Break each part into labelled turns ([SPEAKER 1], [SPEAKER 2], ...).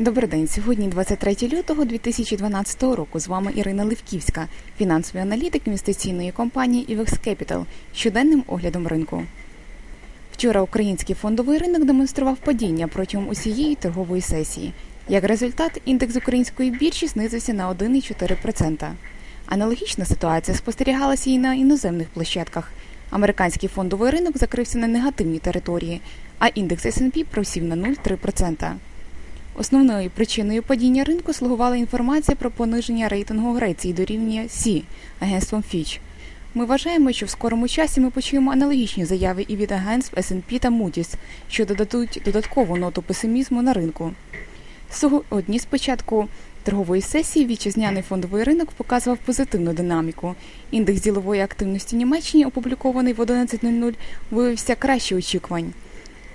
[SPEAKER 1] Добрий день. Сьогодні 23 лютого 2012 року. З вами Ірина Левківська, фінансовий аналітик інвестиційної компанії IVEX Capital, щоденним оглядом ринку. Вчора український фондовий ринок демонстрував падіння протягом усієї торгової сесії. Як результат, індекс української біржі знизився на 1,4%. Аналогічна ситуація спостерігалася і на іноземних площадках. Американський фондовий ринок закрився на негативній території, а індекс S&P просів на 0,3%. Основною причиною падіння ринку слугувала інформація про пониження рейтингу Греції до рівня Сі агентством Fitch. Ми вважаємо, що в скорому часі ми почуємо аналогічні заяви і від агентств S&P та Moody's, що додадуть додаткову ноту песимізму на ринку. Сьогодні з початку торгової сесії вітчизняний фондовий ринок показував позитивну динаміку. Індекс ділової активності Німеччини, опублікований в 11.00, виявився краще очікувань.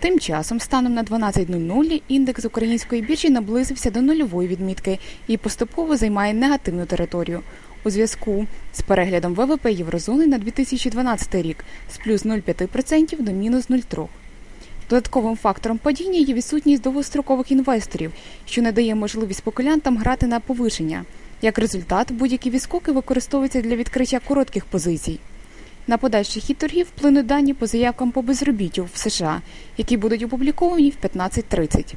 [SPEAKER 1] Тим часом, станом на 12.00, індекс української біржі наблизився до нульової відмітки і поступово займає негативну територію. У зв'язку з переглядом ВВП Єврозони на 2012 рік з плюс 0,5% до мінус 0,3%. Додатковим фактором падіння є відсутність довгострокових інвесторів, що не дає можливість спекулянтам грати на повишення. Як результат, будь-які відскоки використовуються для відкриття коротких позицій. На подальший хід торгів вплинуть дані по заявкам по безробіттю в США, які будуть опубліковані в 15.30.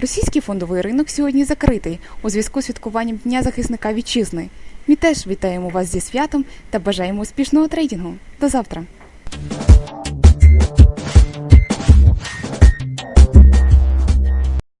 [SPEAKER 1] Російський фондовий ринок сьогодні закритий у зв'язку з святкуванням Дня захисника вітчизни. Ми теж вітаємо вас зі святом та бажаємо успішного трейдингу. До завтра!